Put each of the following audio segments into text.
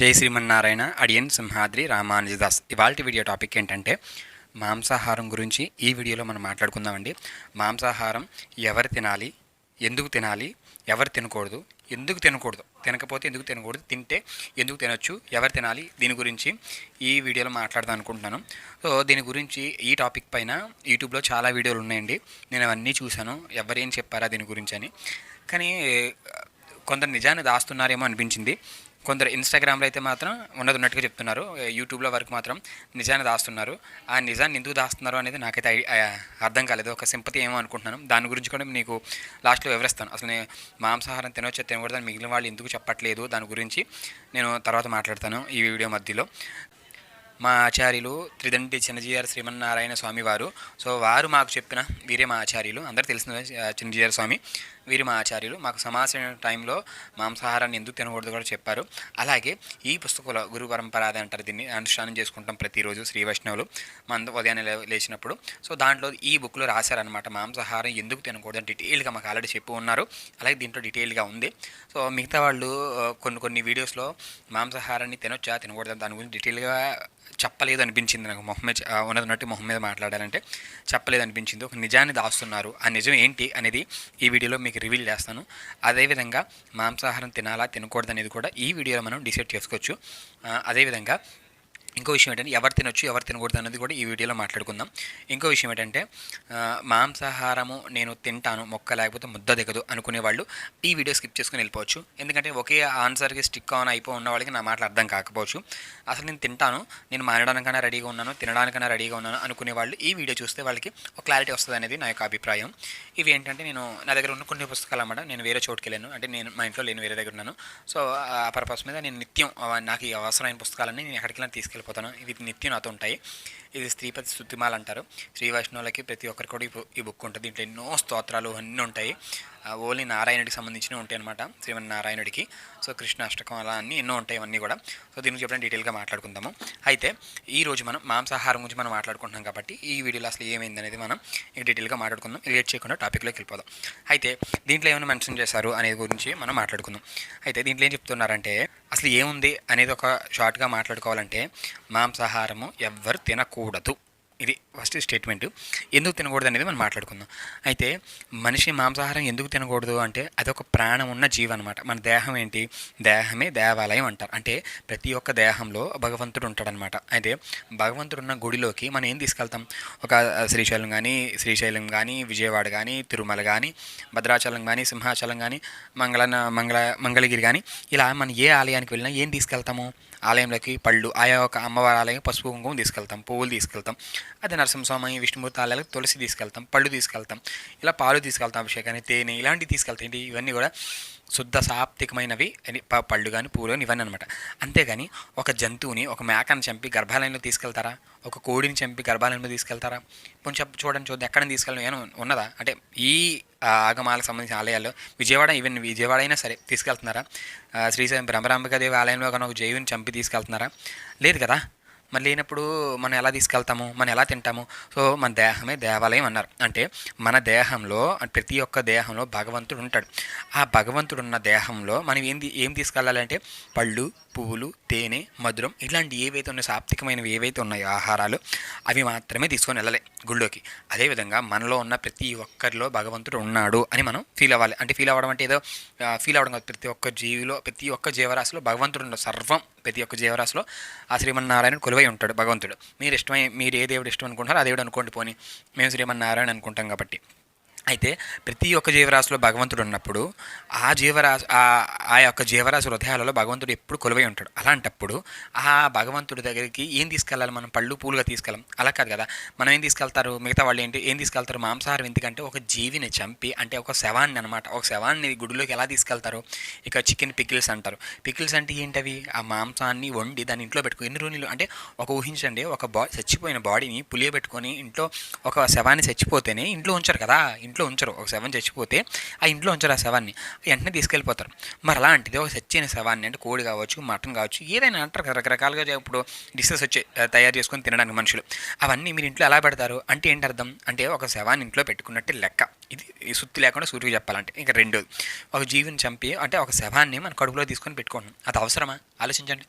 జై శ్రీమన్నారాయణ అడియన్ సింహాద్రి రామానుజదాస్. ఇవాళ వీడియో టాపిక్ ఏంటంటే మాంసాహారం గురించి ఈ వీడియోలో మనం మాట్లాడుకుందామండి. మాంసాహారం ఎవరు తినాలి ఎందుకు తినాలి ఎవరు తినకూడదు ఎందుకు తినకూడదు తినకపోతే ఎందుకు తినకూడదు తింటే ఎందుకు తినొచ్చు ఎవరు తినాలి దీని గురించి ఈ వీడియోలో మాట్లాడదాం అనుకుంటున్నాను. సో దీని గురించి ఈ టాపిక్ పైన యూట్యూబ్లో చాలా వీడియోలు ఉన్నాయండి. నేను అవన్నీ చూశాను ఎవరేం చెప్పారా దీని గురించి అని. కానీ కొందరు నిజాన్ని దాస్తున్నారేమో అనిపించింది. కొందరు ఇన్స్టాగ్రామ్లో అయితే మాత్రం ఉన్నది ఉన్నట్టుగా చెప్తున్నారు యూట్యూబ్లో వరకు మాత్రం నిజాన్ని దాస్తున్నారు. ఆ నిజాన్ని ఎందుకు దాస్తున్నారు అనేది నాకైతే అర్థం కాలేదు. ఒక సింపతి ఏమో అనుకుంటున్నాను. దాని గురించి కూడా నీకు లాస్ట్లో వివరిస్తాను. అసలు నేను మాంసాహారం తినవచ్చు తినకూడదు మిగిలిన వాళ్ళు ఎందుకు చెప్పట్లేదు? దాని గురించి నేను తర్వాత మాట్లాడతాను ఈ వీడియో మధ్యలో. మా ఆచార్యులు త్రిదండి చిన్నజీఆర్ శ్రీమన్నారాయణ స్వామి వారు. సో వారు మాకు చెప్పిన వీరే మా ఆచార్యులు అందరూ తెలిసిన చిన్నజీఆర్ స్వామి. వీరు మా ఆచార్యులు మాకు సమాజం టైంలో మాంసాహారాన్ని ఎందుకు తినకూడదు కూడా చెప్పారు. అలాగే ఈ పుస్తకంలో గురు పరంపర అది అంటారు. దీన్ని అనుష్ఠానం చేసుకుంటాం ప్రతిరోజు శ్రీ వైష్ణవులు మన ఉదయాన్నే లేచినప్పుడు. సో దాంట్లో ఈ బుక్లో రాశారనమాట మాంసాహారం ఎందుకు తినకూడదు అని డీటెయిల్గా మాకు ఆల్రెడీ చెప్పి ఉన్నారు. అలాగే దీంట్లో డీటెయిల్గా ఉంది. సో మిగతా వాళ్ళు కొన్ని కొన్ని వీడియోస్లో మాంసాహారాన్ని తినొచ్చా తినకూడదు దాని గురించి డీటెయిల్గా చెప్పలేదు అనిపించింది నాకు. మొహం మీద ఆ, మొహం మీద మాట్లాడాలంటే చెప్పలేదు అనిపించింది ఒక నిజాన్ని దాస్తున్నారు. ఆ నిజం ఏంటి అనేది ఈ వీడియోలో మీకు రివీల్ చేస్తాను. అదేవిధంగా మాంసాహారం తినాలా తినకూడదు అనేది కూడా ఈ వీడియోలో మనం డిసైడ్ చేసుకోవచ్చు. అదేవిధంగా ఇంకో విషయం ఏంటంటే ఎవరు తినొచ్చు ఎవరు తినకూడదు అనేది కూడా ఈ వీడియోలో మాట్లాడుకుందాం. ఇంకో విషయం ఏంటంటే మాంసాహారము నేను తింటాను మొక్క లేకపోతే ముద్ద దిగదు అనుకునే వాళ్ళు ఈ వీడియో స్కిప్ చేసుకుని వెళ్ళిపోవచ్చు. ఎందుకంటే ఒకే ఆన్సర్కి స్టిక్ ఆన్ అయిపో ఉన్న వాళ్ళకి నా మాటలు అర్థం కాకపోవచ్చు. అసలు నేను తింటాను నేను మానడానికైనా రెడీగా ఉన్నాను తినడానికైనా రెడీగా ఉన్నాను అనుకునే వాళ్ళు ఈ వీడియో చూస్తే వాళ్ళకి ఒక క్లారిటీ వస్తుంది అనేది నా యొక్క అభిప్రాయం. ఇవి ఏంటంటే నేను నా దగ్గర ఉన్న కొన్ని పుస్తకాలు అన్నమాట. నేను వేరే చోటుకి వెళ్ళాను. అంటే నేను మా ఇంట్లో లేని వేరే దగ్గర ఉన్నాను. సో ఆ పర్పస్ మీద నేను నిత్యం నాకు ఈ అవసరమైన పుస్తకాలన్నీ నేను ఎక్కడికి తీసుకెళ్ళాను తీసుకెళ్ళిపోతాను ఇది నిత్యం నాతో ఉంటాయి. ఇది స్త్రీపతి స్థుతిమాల అంటారు. శ్రీ వైష్ణవులకి ప్రతి ఒక్కరికి కూడా ఈ బుక్ ఉంటుంది. దీంట్లో ఎన్నో స్తోత్రాలు అన్నీ ఉంటాయి. ఆ, ఓన్లీ నారాయణుడికి సంబంధించినవి ఉంటాయి అనమాట శ్రీమన్నారాయణుడికి. సో కృష్ణాష్టకం అలా అన్నీ ఎన్నో ఉంటాయి ఇవన్నీ కూడా. సో దీని గురించి ఎప్పుడైనా డీటెయిల్గా మాట్లాడుకుందాము. అయితే ఈ రోజు మనం మాంసాహారం గురించి మనం మాట్లాడుకుంటున్నాం కాబట్టి ఈ వీడియోలో అసలు ఏమైంది అనేది మనం ఇక డీటెయిల్గా మాట్లాడుకుందాం. లేట్ చేయకుండా టాపిక్లోకి వెళ్ళిపోదాం. అయితే దీంట్లో ఏమైనా మెన్షన్ చేశారు అనేది గురించి మనం మాట్లాడుకుందాం. అయితే దీంట్లో ఏం చెప్తున్నారంటే అసలు ఏముంది అనేది ఒక షార్ట్గా మాట్లాడుకోవాలంటే మాంసాహారము ఎవ్వరు తినకూడదు. ఇది ఫస్ట్ స్టేట్మెంట్ ఎందుకు తినకూడదు అనేది మనం మాట్లాడుకుందాం. అయితే మనిషి మాంసాహారం ఎందుకు తినకూడదు అంటే అదొక ప్రాణం ఉన్న జీవం అనమాట మన దేహం ఏంటి? దేహమే దేవాలయం అంటారు. అంటే ప్రతి ఒక్క దేహంలో భగవంతుడు ఉంటాడనమాట అయితే భగవంతుడు ఉన్న గుడిలోకి మనం ఏం తీసుకెళ్తాం? ఒక శ్రీశైలం కానీ శ్రీశైలం కానీ విజయవాడ కానీ తిరుమల కానీ భద్రాచలం కానీ సింహాచలం కానీ మంగళ మంగళ మంగళగిరి కానీ ఇలా మనం ఏ ఆలయానికి వెళ్ళినా ఏం తీసుకెళ్తాము? ఆలయంలోకి పళ్ళు ఆయా ఒక అమ్మవారి ఆలయం పసుపు కుంకుమ తీసుకెళ్తాం పువ్వులు తీసుకెళ్తాం అదే నరసింహస్వామి విష్ణుమూర్తి ఆలయాలకు తులసి తీసుకెళ్తాం పళ్ళు తీసుకెళ్తాం ఇలా పాలు తీసుకెళ్తాం అభిషేకాన్ని తేనె ఇలాంటివి తీసుకెళ్తాం. ఇవన్నీ కూడా శుద్ధ సాప్తికమైనవి అని పళ్ళు కానీ పూలు కానీ ఇవన్నీ అనమాట అంతేగాని ఒక జంతువుని ఒక మేకను చంపి గర్భాలయంలో తీసుకెళ్తారా? ఒక కోడిని చంపి గర్భాలయంలో తీసుకెళ్తారా? కొంచెం చూడండి చూద్దాం ఎక్కడ తీసుకెళ్ళడం ఏమైనా ఉన్నదా? అంటే ఈ ఆగమాలకు సంబంధించిన ఆలయాల్లో విజయవాడ ఈవెన్ విజయవాడ అయినా సరే తీసుకెళ్తున్నారా? శ్రీశైలం బ్రహ్మరాంబికాదేవి ఆలయంలో కనుక ఒక జైవుని చంపి తీసుకెళ్తున్నారా? లేదు కదా? మరి లేనప్పుడు మనం ఎలా తీసుకెళ్తాము? మనం ఎలా తింటాము? సో మన దేహమే దేవాలయం అన్నారు. అంటే మన దేహంలో ప్రతి ఒక్క దేహంలో భగవంతుడు ఉంటాడు. ఆ భగవంతుడు ఉన్న దేహంలో మనం ఏం ఏం తీసుకెళ్ళాలంటే పళ్ళు పువ్వులు తేనె మధురం ఇలాంటి ఏవైతే ఉన్నాయో సాప్తికమైనవి ఏవైతే ఉన్నాయో ఆహారాలు అవి మాత్రమే తీసుకొని వెళ్ళాలి గుళ్ళోకి. అదేవిధంగా మనలో ఉన్న ప్రతి ఒక్కరిలో భగవంతుడు ఉన్నాడు అని మనం ఫీల్ అవ్వాలి. అంటే ఫీల్ అవ్వడం అంటే ఏదో ఫీల్ అవ్వడం కాదు. ప్రతి ఒక్క జీవిలో ప్రతి ఒక్క జీవరాశిలో భగవంతుడు ఉన్నాడు. సర్వం ప్రతి ఒక్క జీవరాశిలో ఆ శ్రీమన్నారాయణ కొలువై ఉంటాడు భగవంతుడు. మీరు ఇష్టమై మీరు ఏ దేవుడు ఇష్టం అనుకుంటారో ఆ దేవుడు అనుకోండి పోని. మేము శ్రీమన్నారాయణ అనుకుంటాం కాబట్టి. అయితే ప్రతి ఒక్క జీవరాశిలో భగవంతుడు ఉన్నప్పుడు ఆ జీవరాశి ఆ ఆ యొక్క జీవరాశి హృదయాలలో భగవంతుడు ఎప్పుడు కొలువై ఉంటాడు. అలాంటప్పుడు ఆ భగవంతుడి దగ్గరికి ఏం తీసుకెళ్ళాలి మనం? పళ్ళు పూలుగా తీసుకెళ్ళాం. అలా కాదు కదా. మనం ఏం తీసుకెళ్తారు? మిగతా వాళ్ళు ఏంటి? ఏం తీసుకెళ్తారు? మాంసాహారం ఎందుకంటే ఒక జీవిని చంపి అంటే ఒక శవాన్ని అనమాట ఒక శవాన్ని గుడిలోకి ఎలా తీసుకెళ్తారు? ఇక చికెన్ పికిల్స్ అంటారు. పికిల్స్ అంటే ఏంటవి? ఆ మాంసాన్ని వండి దాన్ని ఇంట్లో పెట్టుకో ఎన్ని రోజులు అంటే ఒక ఊహించండి. ఒక బా చచ్చిపోయిన బాడీని పులియబెట్టుకొని ఇంట్లో ఒక శవాన్ని చచ్చిపోతేనే ఇంట్లో ఉంచారు కదా. ఇంట్లో ఇంట్లో ఉంచరు. ఒక శవం చచ్చిపోతే ఆ ఇంట్లో ఉంచరు ఆ శవాన్ని. వెంటనే తీసుకెళ్ళిపోతారు. మరి అలాంటిది ఒక చచ్చిన శవాన్ని అంటే కోడి కావచ్చు మటన్ కావచ్చు ఏదైనా అంటారు కదా రకరకాలుగా ఇప్పుడు డిషెస్ వచ్చి తయారు చేసుకొని తినడానికి మనుషులు. అవన్నీ మీరు ఇంట్లో ఎలా పెడతారు? అంటే ఏంటి అర్థం? అంటే ఒక శవాన్ని ఇంట్లో పెట్టుకున్నట్టే లెక్క. ఇది ఈ సుత్తి లేకుండా సూటిగా చెప్పాలంటే. ఇంకా రెండోది ఒక జీవిని చంపి అంటే ఒక శవాన్ని మన కడుపులో తీసుకొని పెట్టుకోండి అది అవసరమా? ఆలోచించండి.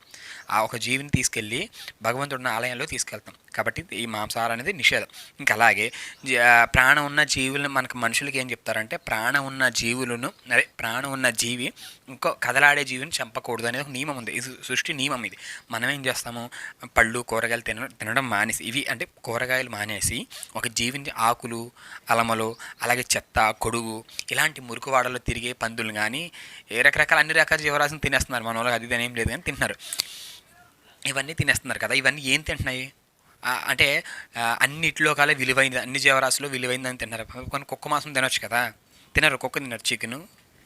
ఆ ఒక జీవిని తీసుకెళ్ళి భగవంతుడిన ఆలయంలో తీసుకెళ్తాం. కాబట్టి ఈ మాంసాహారం అనేది నిషేధం. ఇంకా అలాగే జీ- ప్రాణం ఉన్న జీవులను మనకు మనుషులకి ఏం చెప్తారంటే ప్రాణం ఉన్న జీవులను అదే ప్రాణం ఉన్న జీవి ఇంకో కదలాడే జీవిని చంపకూడదు అనేది ఒక నియమం ఉంది. ఇది సృష్టి నియమం ఇది. మనం ఏం చేస్తాము? పళ్ళు కూరగాయలు తిన తినడం మానేసి ఇవి అంటే కూరగాయలు మానేసి ఒక జీవిని ఆకులు అలమలు అలాగే చెత్త కొడుగు ఇలాంటి మురుకువాడలో తిరిగే పందులు కానీ ఏ రకరకాల అన్ని రకాల జీవరాశులు తినేస్తున్నారు. మన వాళ్ళకి అది ఏం లేదు కానీ తింటున్నారు ఇవన్నీ తినేస్తున్నారు కదా. ఇవన్నీ ఏం తింటున్నాయి? అంటే అన్నిటిలో అన్నిట్లో కాలే విలువైంది అన్ని జీవరాశులు విలువైందని తిన్నారు కొన్ని కుక్క మాంసం తినొచ్చు కదా. తినరు కుక్క తినరు చికెను.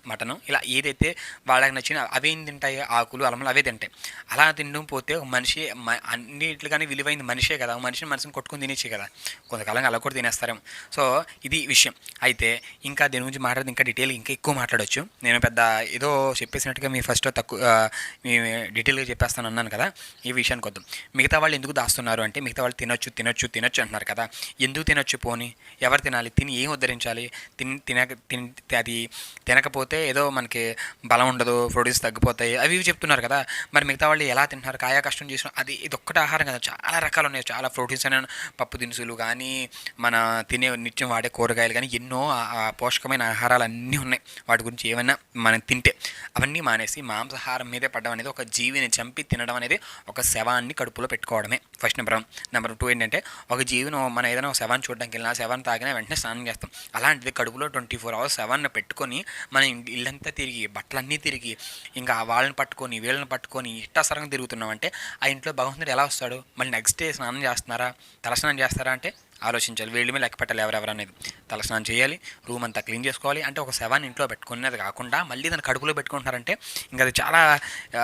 మటను. ఇలా ఏదైతే వాళ్ళకి నచ్చిన అవేం తింటాయి ఆకులు అలమలు అవే తింటాయి. అలా తినడం పోతే ఒక మనిషి మ- విలువైంది మనిషే కదా. మనిషిని మనిషిని కొట్టుకొని తినేచ్చే కదా. కొంతకాలంగా అలా కూడా తినేస్తారేమో. సో ఇది విషయం. అయితే ఇంకా దీని గురించి మాట్లాడితే ఇంకా డీటెయిల్ ఇంకా ఎక్కువ మాట్లాడొచ్చు. నేను పెద్ద ఏదో చెప్పేసినట్టుగా మీ ఫస్ట్ తక్కువ మీ డీటెయిల్గా చెప్పేస్తాను అన్నాను కదా. ఈ విషయానికి వద్దాం. మిగతా వాళ్ళు ఎందుకు దాస్తున్నారు అంటే మిగతా వాళ్ళు తినొచ్చు తినొచ్చు తినొచ్చు అంటున్నారు కదా. ఎందుకు తినొచ్చు పోని? ఎవరు తినాలి? తిని ఏం ఉద్ధరించాలి? తిని తినక తిని అది తినకపోతే ఏదో మనకి బలం ఉండదు ప్రోటీన్స్ తగ్గిపోతాయి అవి ఇవి చెప్తున్నారు కదా. మరి మిగతా వాళ్ళు ఎలా తింటున్నారు కాయా కష్టం చేసిన అది ఇది ఒక్కటి ఆహారం కదా. చాలా రకాలు ఉన్నాయి. చాలా ప్రోటీన్స్ అనే పప్పు దినుసులు కానీ మన తినే నిత్యం వాడే కూరగాయలు కానీ ఎన్నో పోషకమైన ఆహారాలు అన్నీ ఉన్నాయి. వాటి గురించి ఏమైనా మనం తింటే అవన్నీ మానేసి మాంసాహారం మీదే పడడం అనేది ఒక జీవిని చంపి తినడం అనేది ఒక శవాన్ని కడుపులో పెట్టుకోవడమే first number one. Number two ఏంటంటే ఒక జీవిని మనం ఏదైనా ఒక శవాన్ని చూడడానికి వెళ్ళినా శవాన్ని తాగినా వెంటనే స్నానం చేస్తాం. అలాంటిది కడుపులో ట్వంటీ ఫోర్ అవర్స్ శవాన్ని పెట్టుకొని మనం ఇల్లంతా తిరిగి బట్టలన్నీ తిరిగి ఇంకా వాళ్ళని పట్టుకొని వీళ్ళని పట్టుకొని ఇష్టాసరంగా తిరుగుతున్నామంటే ఆ ఇంట్లో భగవంతుడు ఎలా వస్తాడు? మళ్ళీ నెక్స్ట్ డే స్నానం చేస్తున్నారా? తలస్నానం చేస్తారా అంటే ఆలోచించాలి. వీళ్ళ మీద లెక్క పెట్టాలి ఎవరెవరు అనేది. తలస్నానం చేయాలి రూమ్ అంతా క్లీన్ చేసుకోవాలి అంటే ఒక శవాన్ని ఇంట్లో పెట్టుకునేది కాకుండా మళ్ళీ దాన్ని కడుపులో పెట్టుకుంటున్నారంటే ఇంకా అది చాలా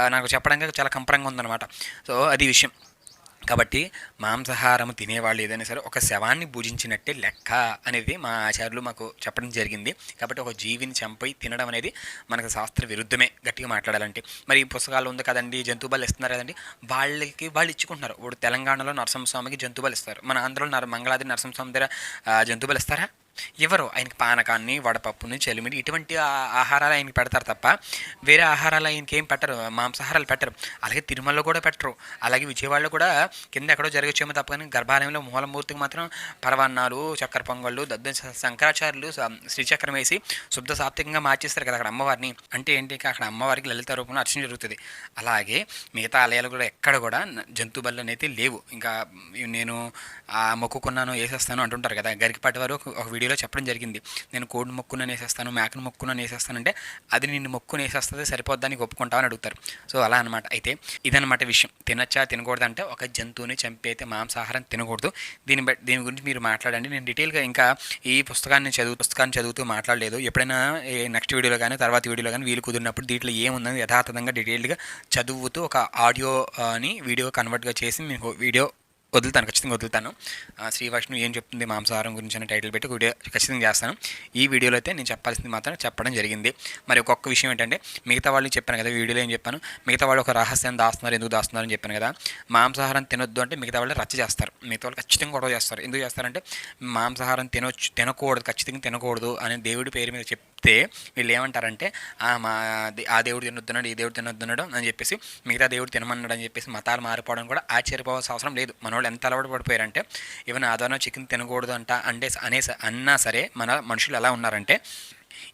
నాకు చెప్పడానికి చాలా కంపరంగా ఉందన్నమాట. సో అది విషయం. కాబట్టి మాంసాహారము తినేవాళ్ళు ఏదైనా సరే ఒక శవాన్ని భుజించినట్టే లెక్క అనేది మా ఆచార్యులు మాకు చెప్పడం జరిగింది. కాబట్టి ఒక జీవిని చంపై తినడం అనేది మనకు శాస్త్ర విరుద్ధమే గట్టిగా మాట్లాడాలంటే. మరి ఈ పుస్తకాలు ఉంది కదండి జంతు బలు ఇస్తున్నారు కదండి వాళ్ళకి వాళ్ళు ఇచ్చుకుంటున్నారు. ఇప్పుడు తెలంగాణలో నరసింహస్వామికి జంతు బలు ఇస్తారు. మన ఆంధ్రలో నర మంగళాది నరసింహస్వామి దగ్గర ఆ, జంతు బలు ఇస్తారా? ఎవరు? ఆయనకి పానకాన్ని వడపప్పుని చెలిమిడి ఇటువంటి ఆ- ఆహారాలు ఆయనకి పెడతారు తప్ప వేరే ఆహారాలు ఆయనకి ఏం పెట్టరు. మాంసాహారాలు పెట్టరు. అలాగే తిరుమలలో కూడా పెట్టరు. అలాగే విజయవాడలో కూడా కింద ఎక్కడో జరగచ్చేమో తప్ప కానీ గర్భాలయంలో మూలమూర్తికి మాత్రం పరవాన్నాలు చక్కెర పొంగళ్ళు దద్ద శంకరాచార్యులు శ్రీచక్రం వేసి శుద్ధ సాత్వికంగా మార్చేస్తారు కదా అక్కడ అమ్మవారిని. అంటే ఏంటి అక్కడ అమ్మవారికి లలిత రూపంలో అర్చన జరుగుతుంది. అలాగే మిగతా ఆలయాలు కూడా ఎక్కడ కూడా జంతు బళ్ళు అనేది లేవు. ఇంకా నేను మొక్కుకున్నాను వేసేస్తాను అంటుంటారు కదా. గరికపాటి వారు ఒక వీడియో వీడియోలో చెప్పడం జరిగింది. నేను కోడిని మొక్కున వేసేస్తాను మేకను మొక్కున వేసేస్తానంటే అది నిన్ను మొక్కుని వేసేస్తుంది సరిపోద్దానికి ఒప్పుకుంటామని అడుగుతారు. సో అలా అనమాట అయితే ఇదన్నమాట విషయం. తినచ్చా తినకూడదు అంటే ఒక జంతువుని చంపి అయితే మాంసాహారం తినకూడదు. దీని బట్టి దీని గురించి మీరు మాట్లాడండి. నేను డీటెయిల్గా ఇంకా ఈ పుస్తకాన్ని చదువు పుస్తకాన్ని చదువుతూ మాట్లాడలేదు. ఎప్పుడైనా నెక్స్ట్ వీడియోలో కానీ తర్వాత వీడియోలో కానీ వీలు కుదిరినప్పుడు దీంట్లో ఏముందని యథాతథంగా డీటెయిల్గా చదువుతూ ఒక ఆడియో అని వీడియో కన్వర్ట్గా చేసి మీకు వీడియో వదులుతాను ఖచ్చితంగా వదులుతాను. శ్రీ వైష్ణవ్ ఏం చెప్తుంది? మాంసాహారం గురించి అనే టైటిల్ పెట్టి వీడియో ఖచ్చితంగా చేస్తాను. ఈ వీడియోలో అయితే నేను చెప్పాల్సింది మాత్రం చెప్పడం జరిగింది. మరి ఒక్కొక్క విషయం ఏంటంటే మిగతా వాళ్ళు చెప్పాను కదా వీడియోలో ఏం చెప్పాను? మిగతా వాళ్ళు ఒక రహస్యాన్ని దాస్తున్నారు ఎందుకు దాస్తున్నారు అని చెప్పాను కదా. మాంసాహారం తినొద్దు అంటే మిగతా వాళ్ళు రచ్చ చేస్తారు. మిగతా వాళ్ళు ఖచ్చితంగా గొడవ చేస్తారు. ఎందుకు చేస్తారంటే మాంసాహారం తినొచ్చు తినకూడదు ఖచ్చితంగా తినకూడదు అని దేవుడి పేరు మీద చెప్తే వీళ్ళు ఏమంటారంటే ఆ మా ఆ దేవుడు తినొద్దున్నాడు ఈ దేవుడు తినొద్దున్నాడు అని చెప్పేసి మిగతా దేవుడు తినమన్నాడు అని చెప్పేసి మతాలు మారిపోవడం కూడా ఆశ్చర్యపోవాల్సిన అవసరం లేదు. మనోడు వాళ్ళు ఎంత అలవాటు పడిపోయారంటే ఈవెన్ ఆదివారం చికెన్ తినకూడదు అంట అంటే అనే అన్నా సరే మన మనుషులు ఎలా ఉన్నారంటే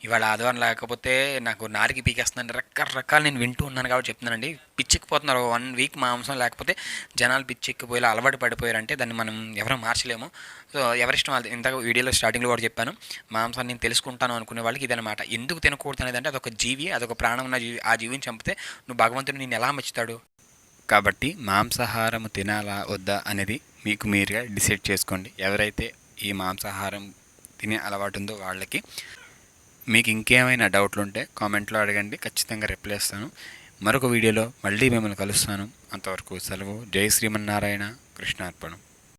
ఇవాళ ఆదివారం లేకపోతే నాకు నారికి పీకేస్తుందండి రకరకాలు నేను వింటూ ఉన్నాను కాబట్టి చెప్తున్నానండి. పిచ్చిక్కిపోతున్నారు. వన్ వీక్ మాంసం లేకపోతే జనాలు పిచ్చెక్కిపోయి అలవాటు పడిపోయారంటే దాన్ని మనం ఎవరూ మార్చలేము. సో ఎవరిష్టం వాళ్ళు ఇంతకు వీడియోలో స్టార్టింగ్లో కూడా చెప్పాను మాంసం నేను తెలుసుకుంటాను అనుకునే వాళ్ళకి ఇదనమాట ఎందుకు తినకూడదు అనేది అంటే అదొక జీవి అదొక ప్రాణం ఉన్న జీవి ఆ జీవిని చంపితే నువ్వు భగవంతుడు నేను ఎలా మెచ్చుతాడు? కాబట్టి మాంసాహారం తినాలా వద్దా అనేది మీకు మీరుగా డిసైడ్ చేసుకోండి. ఎవరైతే ఈ మాంసాహారం తినే అలవాటు ఉందో వాళ్ళకి మీకు ఇంకేమైనా డౌట్లు ఉంటే కామెంట్లో అడగండి. ఖచ్చితంగా రిప్లై ఇస్తాను. మరొక వీడియోలో మళ్ళీ మిమ్మల్ని కలుస్తాను. అంతవరకు సెలవు. జై శ్రీమన్నారాయణ. కృష్ణార్పణం.